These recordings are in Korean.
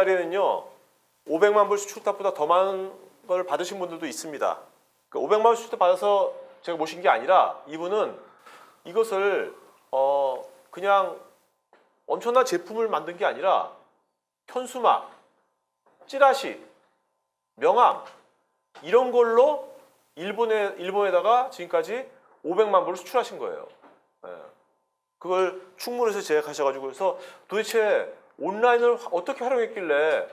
자리에는요 500만 불 수출탑보다 더 많은 걸 받으신 분들도 있습니다. 그 500만 불 수출탑 받아서 제가 모신 게 아니라 이분은 이것을 어 그냥 엄청난 제품을 만든 게 아니라 현수막, 찌라시, 명함 이런 걸로 일본에 일본에다가 지금까지 500만 불을 수출하신 거예요. 예. 그걸 충무에서 제작하셔가지고 그래서 도대체 온라인을 화- 어떻게 활용했길래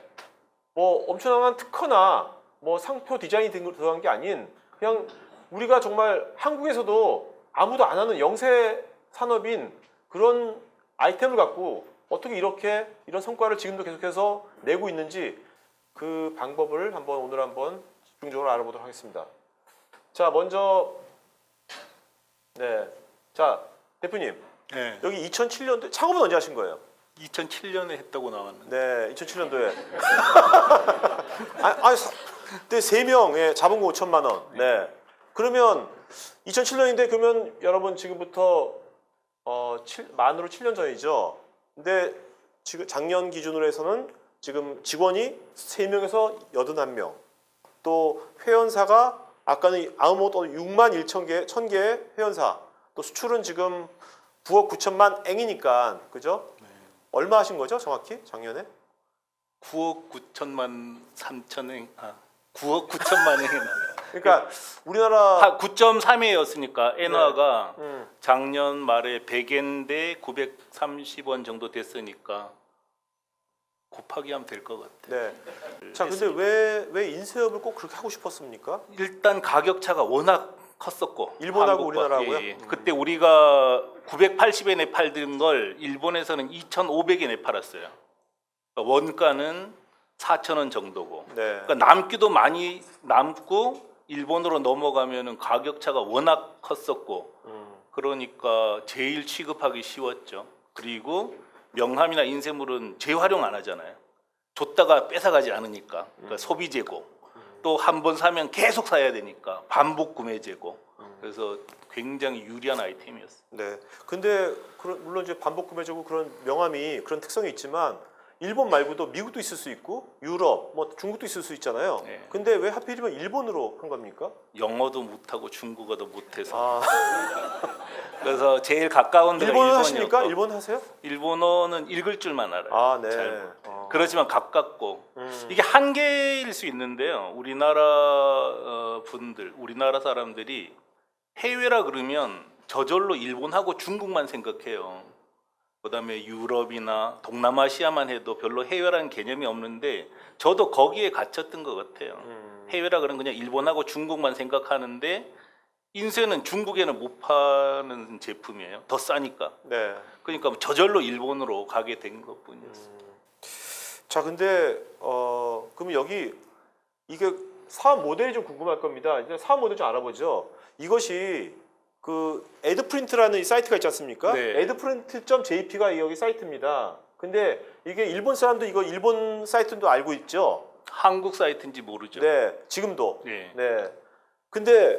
뭐 엄청난 특허나 뭐 상표 디자인이 든- 들어간 게 아닌 그냥 우리가 정말 한국에서도 아무도 안 하는 영세 산업인 그런 아이템을 갖고 어떻게 이렇게 이런 성과를 지금도 계속해서 내고 있는지 그 방법을 한번 오늘 한번 집중적으로 알아보도록 하겠습니다. 자 먼저 네, 자 대표님 네. 여기 2007년도 창업은 언제 하신 거예요? 2007년에 했다고 나왔는데 네, 2007년도에. 아, 아, 사- 그때 세 명에 잡은 거 5천만 원. 네. 그러면 2007년인데 그러면 여러분 지금부터 어, 7, 만으로 7년 전이죠. 근데 지금 작년 기준으로 해서는 지금 직원이 3명에서 81명. 또 회원사가 아까는 아무것도 없는 6만 1천 개, 1천 개의 회원사. 또 수출은 지금 9억 9천만 앵이니까 그죠? 얼마 하신 거죠, 정확히 작년에? 9억 9천만 3천 행 아 9억 9천만 행 그러니까 우리나라 9.3회였으니까 엔화가 음, 작년 말에 100엔대 930원 정도 됐으니까 곱하기 하면 될 것 같아. 네. 자, 근데 왜 왜 인쇄업을 꼭 그렇게 하고 싶었습니까? 일단 가격 차가 워낙 컸었고 일본하고 한국과, 우리나라하고요? 예, 예. 그때 우리가 980엔에 팔던 걸 일본에서는 2,500엔에 팔았어요. 그러니까 원가는 4,000원 정도고. 네. 그러니까 남기도 많이 남고 일본으로 넘어가면은 가격 차가 워낙 컸었고 음, 그러니까 제일 취급하기 쉬웠죠. 그리고 명함이나 인쇄물은 재활용 안 하잖아요. 줬다가 뺏어가지 않으니까 그러니까 소비 재고 또 한 번 사면 계속 사야 되니까 반복 구매 재고 그래서 굉장히 유리한 아이템이었어요. 네. 근데 그런 물론 이제 반복 구매적으로 그런 명함이 그런 특성이 있지만 일본 말고도 미국도 있을 수 있고 유럽, 뭐 중국도 있을 수 있잖아요. 네. 근데 왜 하필이면 일본으로 한 겁니까? 영어도 못하고 중국어도 못해서 아, 그래서 제일 가까운 데가 일본어 일본이었고 하십니까? 일본 하세요? 일본어는 읽을 줄만 알아요. 아, 네. 잘 어. 그렇지만 가깝고 음. 이게 한계일 수 있는데요. 우리나라 어, 분들, 우리나라 사람들이 해외라 그러면 저절로 일본하고 중국만 생각해요. 그다음에 유럽이나 동남아시아만 해도 별로 해외라는 개념이 없는데 저도 거기에 갇혔던 것 같아요. 음. 해외라 그러면 그냥 일본하고 중국만 생각하는데 인쇄는 중국에는 못 파는 제품이에요. 더 싸니까. 네. 그러니까 저절로 일본으로 가게 된 것뿐이었어요. 자, 근데 어 그러면 여기 이게 사업 모델이 좀 궁금할 겁니다. 이제 사업 모델 좀 알아보죠. 이것이 그 에드프린트라는 이 사이트가 있지 않습니까? 네. 에드프린트.jp가 여기 사이트입니다. 근데 이게 일본 사람도 이거 일본 사이트도 알고 있죠. 한국 사이트인지 모르죠. 네, 지금도. 예. 네. 근데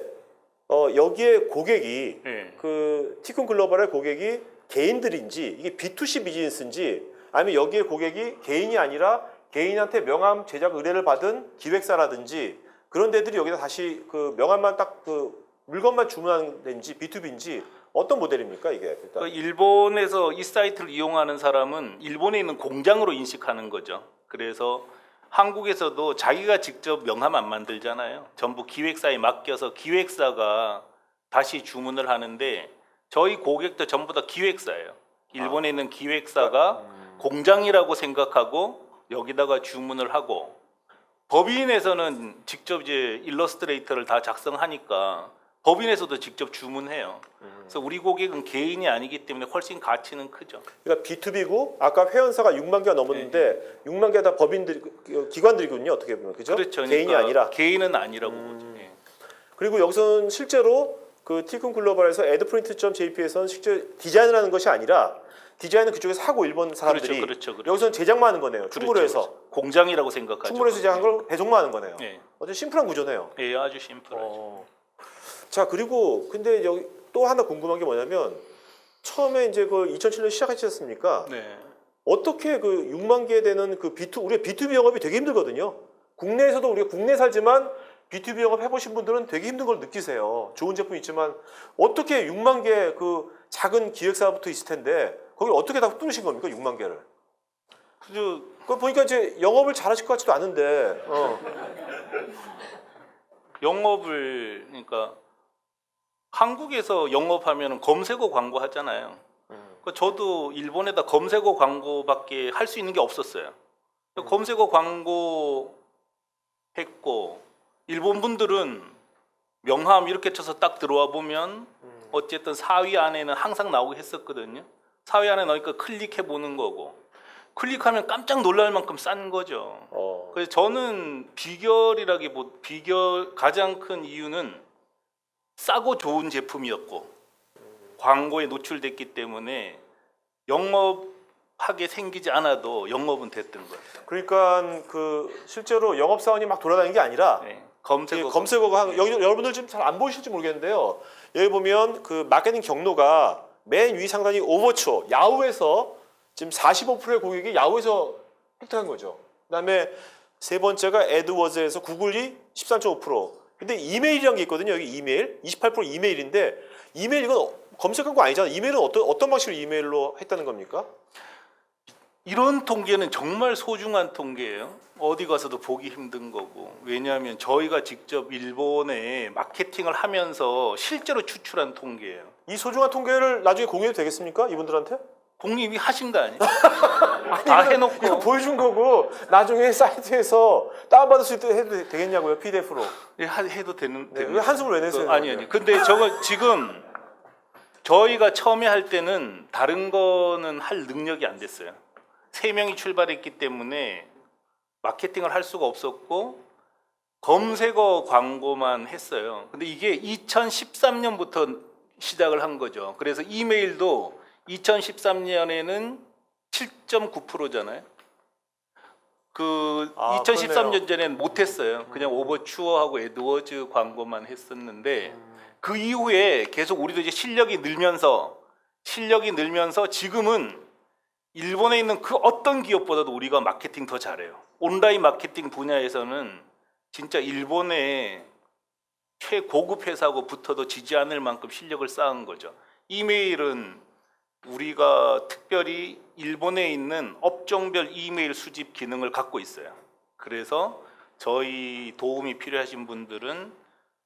어 여기에 고객이 예. 그 티콘 글로벌의 고객이 개인들인지 이게 B2C 비즈니스인지 아니면 여기에 고객이 개인이 아니라 개인한테 명함 제작 의뢰를 받은 기획사라든지 그런 데들이 여기다 다시 그 명함만 딱 그 물건만 주문하는 데인지 B2B인지 어떤 모델입니까 이게 일단 그 일본에서 이 사이트를 이용하는 사람은 일본에 있는 공장으로 인식하는 거죠. 그래서 한국에서도 자기가 직접 명함 안 만들잖아요. 전부 기획사에 맡겨서 기획사가 다시 주문을 하는데 저희 고객도 전부 다 기획사예요. 일본에 있는 기획사가 공장이라고 생각하고 여기다가 주문을 하고 법인에서는 직접 이제 일러스트레이터를 다 작성하니까 법인에서도 직접 주문해요. 그래서 우리 고객은 개인이 아니기 때문에 훨씬 가치는 크죠. 그러니까 B2B고 아까 회원사가 6만 개가 넘었는데 6만 개 다 법인들 그 기관들이군요 어떻게 보면 그죠? 그렇죠. 개인이 그러니까 아니라 개인은 아니라고 보죠. 예. 그리고 여기서는 실제로 그 티콘 글로벌에서 에드프린트.jp에서는 실제 디자인을 하는 것이 아니라 디자인은 그쪽에서 하고 일본 사람들이 그렇죠, 그렇죠, 그렇죠. 여기서는 제작만 하는 거네요. 충무로에서 그렇죠. 공장이라고 생각하죠. 충무로에서 제작한 걸 배송만 하는 거네요. 예. 아주 심플한 구조네요. 예, 아주 심플하죠. 어. 자 그리고 근데 여기 또 하나 궁금한 게 뭐냐면 처음에 이제 그 2007년 시작하셨습니까? 네. 어떻게 그 6만 개 되는 그 B2 우리가 B2B 영업이 되게 힘들거든요. 국내에서도 우리가 국내 살지만 B2B 영업 해보신 분들은 되게 힘든 걸 느끼세요. 좋은 제품 있지만 어떻게 6만 개 그 작은 기획사부터 있을 텐데 거기 어떻게 다 뚫으신 겁니까 6만 개를? 그저 그 보니까 이제 영업을 잘하실 것 같지도 않은데. 어. 영업을 그러니까 한국에서 영업하면 검색어 광고 하잖아요. 음. 그 저도 일본에다 검색어 광고밖에 할 수 있는 게 없었어요. 검색어 광고 했고 일본 분들은 명함 이렇게 쳐서 딱 들어와 보면 어쨌든 사위 안에는 항상 나오고 했었거든요. 사위 안에 넣으니까 클릭해 보는 거고 클릭하면 깜짝 놀랄 만큼 싼 거죠. 어. 그래서 저는 비결이라기보 비결 가장 큰 이유는 싸고 좋은 제품이었고 광고에 노출됐기 때문에 영업하게 생기지 않아도 영업은 됐던 거예요. 그러니까 그 실제로 영업 사원이 막 돌아다니는 게 아니라 네. 검색어 검색어가 한, 여기 여러분들 지금 잘 안 보이실지 모르겠는데요. 여기 보면 그 마케팅 경로가 맨 위 상단이 오버추어 야후에서 지금 45%의 고객이 야후에서 획득한 거죠. 그다음에 세 번째가 에드워즈에서 구글이 13.5%. 근데 이메일이라는 게 있거든요. 여기 이메일 28% 이메일인데 이메일 이건 검색한 거 아니잖아요. 이메일은 어떤 어떤 방식으로 이메일로 했다는 겁니까? 이런 통계는 정말 소중한 통계예요. 어디 가서도 보기 힘든 거고. 왜냐하면 저희가 직접 일본에 마케팅을 하면서 실제로 추출한 통계예요. 이 소중한 통계를 나중에 공유해도 되겠습니까? 이분들한테? 공립이 하신 거 아니에요? 아니, 다 이거- 해놓고. 이거 보여준 거고 나중에 사이트에서 다운받을 수 있도록 해도 되겠냐고요 PDF로 예, 하- 해도 되는. 네. 왜 한숨을 왜 내세요? 그, 아니 아니. 근데 저거 지금 저희가 처음에 할 때는 다른 거는 할 능력이 안 됐어요. 세 명이 출발했기 때문에 마케팅을 할 수가 없었고 검색어 광고만 했어요. 근데 이게 2013년부터 시작을 한 거죠. 그래서 이메일도 2013년에는 7.9%잖아요. 그 아, 2013년 전에는 못했어요. 그냥 오버추어하고 에드워즈 광고만 했었는데 그 이후에 계속 우리도 이제 실력이 늘면서 실력이 늘면서 지금은 일본에 있는 그 어떤 기업보다도 우리가 마케팅 더 잘해요. 온라인 마케팅 분야에서는 진짜 일본의 최고급 회사하고 붙어도 지지 않을 만큼 실력을 쌓은 거죠. 이메일은 우리가 특별히 일본에 있는 업종별 이메일 수집 기능을 갖고 있어요. 그래서 저희 도움이 필요하신 분들은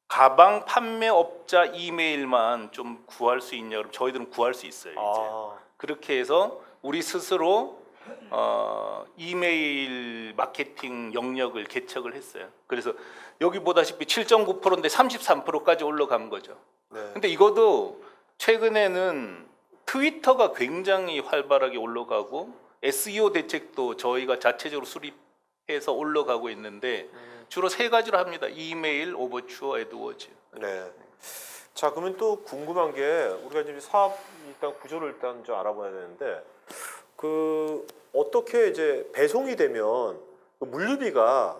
가방 판매업자 이메일만 좀 구할 수 있냐 그럼 저희들은 구할 수 있어요. 이제. 아, 그렇게 해서 우리 스스로 어, 이메일 마케팅 영역을 개척을 했어요. 그래서 여기 보다시피 7.9%인데 33%까지 올라간 거죠. 네. 근데 이것도 최근에는 트위터가 굉장히 활발하게 올라가고 SEO 대책도 저희가 자체적으로 수립해서 올라가고 있는데 주로 세 가지로 합니다. 이메일, 오버추어, 에드워즈. 네. 자 그러면 또 궁금한 게 우리가 이제 사업 일단 구조를 일단 좀 알아봐야 되는데 그 어떻게 이제 배송이 되면 그 물류비가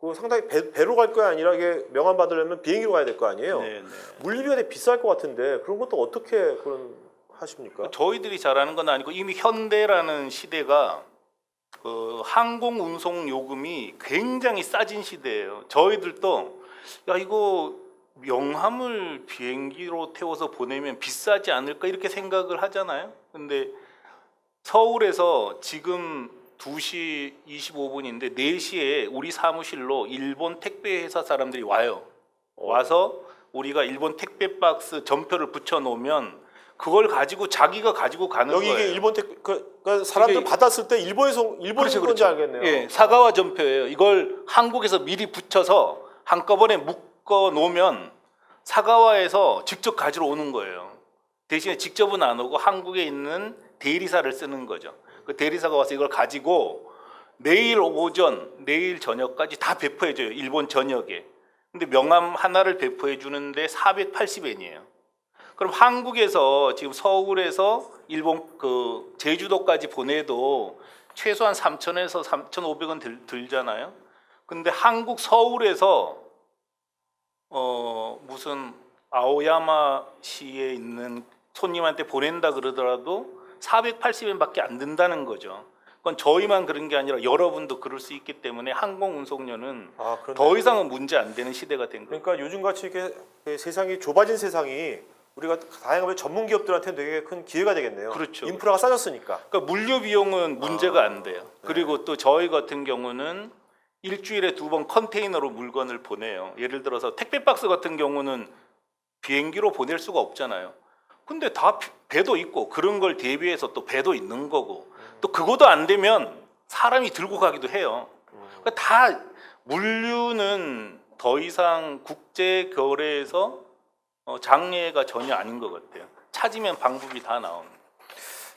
그 상당히 배, 배로 갈거 아니라 이게 명함 받으려면 비행기로 가야 될 거 아니에요? 네, 네. 물류비가 되게 비쌀 것 같은데 그런 것도 어떻게 그런 하십니까? 저희들이 잘하는 건 아니고 이미 현대라는 시대가 그 항공 운송 요금이 굉장히 싸진 시대예요. 저희들도 야 이거 명함을 비행기로 태워서 보내면 비싸지 않을까 이렇게 생각을 하잖아요. 근데 서울에서 지금 2시 25분인데 4시에 우리 사무실로 일본 택배 회사 사람들이 와요. 와서 우리가 일본 택배 박스 전표를 붙여 놓으면 그걸 가지고 자기가 가지고 가는 여기 거예요. 이게 일본 택 그, 그러니까 사람들 이게- 받았을 때 일본에서 일본에서 그렇죠, 건지 그렇죠. 알겠네요. 예, 사과와 전표예요. 이걸 한국에서 미리 붙여서 한꺼번에 묶 어 놓으면 사과와에서 직접 가지러 오는 거예요. 대신에 직접은 안 오고 한국에 있는 대리사를 쓰는 거죠. 그 대리사가 와서 이걸 가지고 내일 오전, 내일 저녁까지 다 배포해 줘요. 일본 전역에. 근데 명함 하나를 배포해 주는데 480엔이에요. 그럼 한국에서 지금 서울에서 일본 그 제주도까지 보내도 최소한 3천에서 3,500원 들, 들잖아요. 근데 한국 서울에서 어 무슨 아오야마 시에 있는 손님한테 보낸다 그러더라도 480엔밖에 안 든다는 거죠. 그건 저희만 그런 게 아니라 여러분도 그럴 수 있기 때문에 항공 운송료는 아, 더 이상은 문제 안 되는 시대가 된 거예요. 그러니까 요즘 같이 이렇게 그 세상이 좁아진 세상이 우리가 다양한 전문 기업들한테 되게 큰 기회가 되겠네요. 그렇죠. 인프라가 싸졌으니까. 그러니까 물류 비용은 문제가 아, 안 돼요. 네. 그리고 또 저희 같은 경우는 일주일에 두 번 컨테이너로 물건을 보내요. 예를 들어서 택배 박스 같은 경우는 비행기로 보낼 수가 없잖아요. 근데 다 비- 배도 있고 그런 걸 대비해서 또 배도 있는 거고 또 그거도 안 되면 사람이 들고 가기도 해요. 그러니까 다 물류는 더 이상 국제 거래에서 어, 장애가 전혀 아닌 것 같아요. 찾으면 방법이 다 나오는.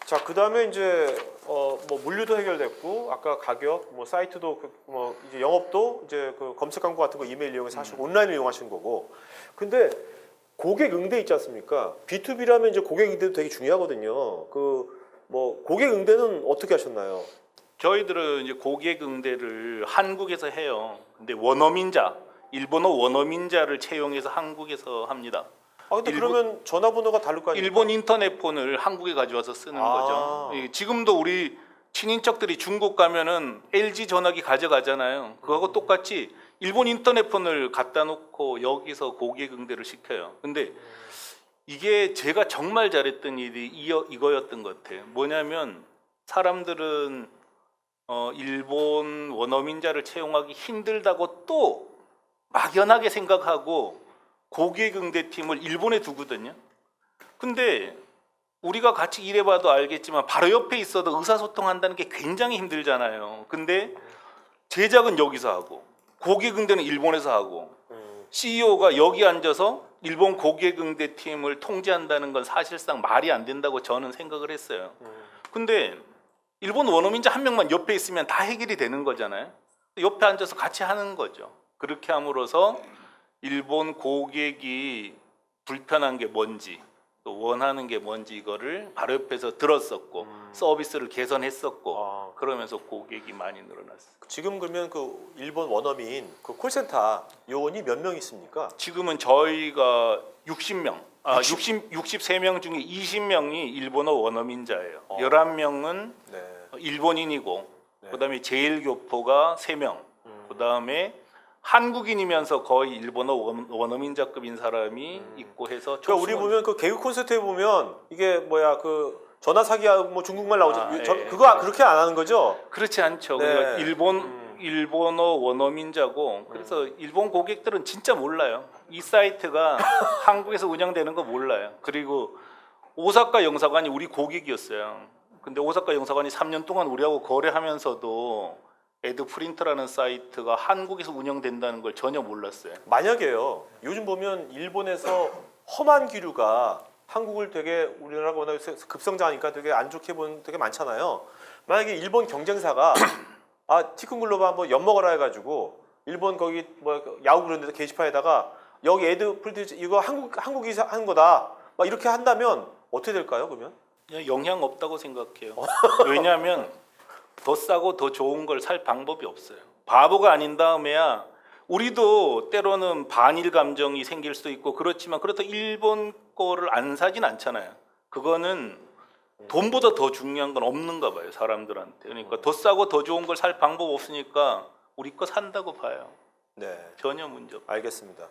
자, 그 다음에 이제 어, 뭐 물류도 해결됐고 아까 가격, 뭐 사이트도 그, 뭐 이제 영업도 이제 그 검색 광고 같은 거 이메일 이용해서 하시고 온라인을 이용하시는 거고. 근데 고객 응대 있지 않습니까? B2B라면 이제 고객 응대도 되게 중요하거든요. 그 뭐 고객 응대는 어떻게 하셨나요? 저희들은 이제 고객 응대를 한국에서 해요. 근데 원어민자, 일본어 원어민자를 채용해서 한국에서 합니다. 아 근데 일본- 그러면 전화번호가 다를 거 아니에요? 일본 인터넷 폰을 한국에 가져와서 쓰는 아. 거죠. 예, 지금도 우리 친인척들이 중국 가면은 LG 전화기 가져가잖아요. 그거하고 똑같이 일본 인터넷 폰을 갖다 놓고 여기서 고객 응대를 시켜요. 근데 이게 제가 정말 잘했던 일이 이어, 이거였던 것 같아요. 뭐냐면 사람들은 어, 일본 원어민자를 채용하기 힘들다고 또 막연하게 생각하고 고객응대팀을 일본에 두거든요. 근데 우리가 같이 일해봐도 알겠지만 바로 옆에 있어도 의사소통한다는 게 굉장히 힘들잖아요. 근데 제작은 여기서 하고 고객응대는 일본에서 하고 음, CEO가 여기 앉아서 일본 고객응대 팀을 통제한다는 건 사실상 말이 안 된다고 저는 생각을 했어요. 음. 근데 일본 원어민자 한 명만 옆에 있으면 다 해결이 되는 거잖아요. 옆에 앉아서 같이 하는 거죠. 그렇게 함으로써 일본 고객이 불편한 게 뭔지 또 원하는 게 뭔지 이거를 바로 옆에서 들었었고 음. 서비스를 개선했었고 아, 그러면서 고객이 많이 늘어났어요. 지금 그러면 그 일본 원어민 그 콜센터 요원이 몇 명 있습니까? 지금은 저희가 60명, 아, 60? 60, 63명 중에 20명이 일본어 원어민자예요. 어. 11명은 네. 일본인이고 네. 그다음에 제일교포가 3명. 음. 그다음에 한국인이면서 거의 일본어 원- 원어민자급인 사람이 있고 해서 그러니까 우리 보면 그 개그 콘서트에 보면 이게 뭐야 그 전화 사기하고 뭐 중국말 나오죠. 아, 저- 예. 그거 그렇게 안 하는 거죠? 그렇지 않죠. 네. 그러니까 일본 음. 일본어 원어민자고 그래서 일본 고객들은 진짜 몰라요. 이 사이트가 한국에서 운영되는 거 몰라요. 그리고 오사카 영사관이 우리 고객이었어요. 근데 오사카 영사관이 3년 동안 우리하고 거래하면서도 에드프린트라는 사이트가 한국에서 운영된다는 걸 전혀 몰랐어요. 만약에요. 요즘 보면 일본에서 험한 기류가 한국을 되게 우리나라가 워낙 급성장하니까 되게 안 좋게 보는 되게 많잖아요. 만약에 일본 경쟁사가 아 티큰글로바 한번 엿 먹어라 해가지고 일본 거기 뭐 야구 그런 데서 게시판에다가 여기 애드 프린트 이거 한국 한국이 사- 한 거다 막 이렇게 한다면 어떻게 될까요? 그러면 그냥 영향 없다고 생각해요. 왜냐하면 더 싸고 더 좋은 걸 살 방법이 없어요. 바보가 아닌 다음에야 우리도 때로는 반일 감정이 생길 수도 있고 그렇지만 그렇다고 일본 거를 안 사진 않잖아요. 그거는 돈보다 더 중요한 건 없는가 봐요 사람들한테. 그러니까 더 싸고 더 좋은 걸 살 방법 없으니까 우리 거 산다고 봐요. 네 전혀 문제 없. 알겠습니다.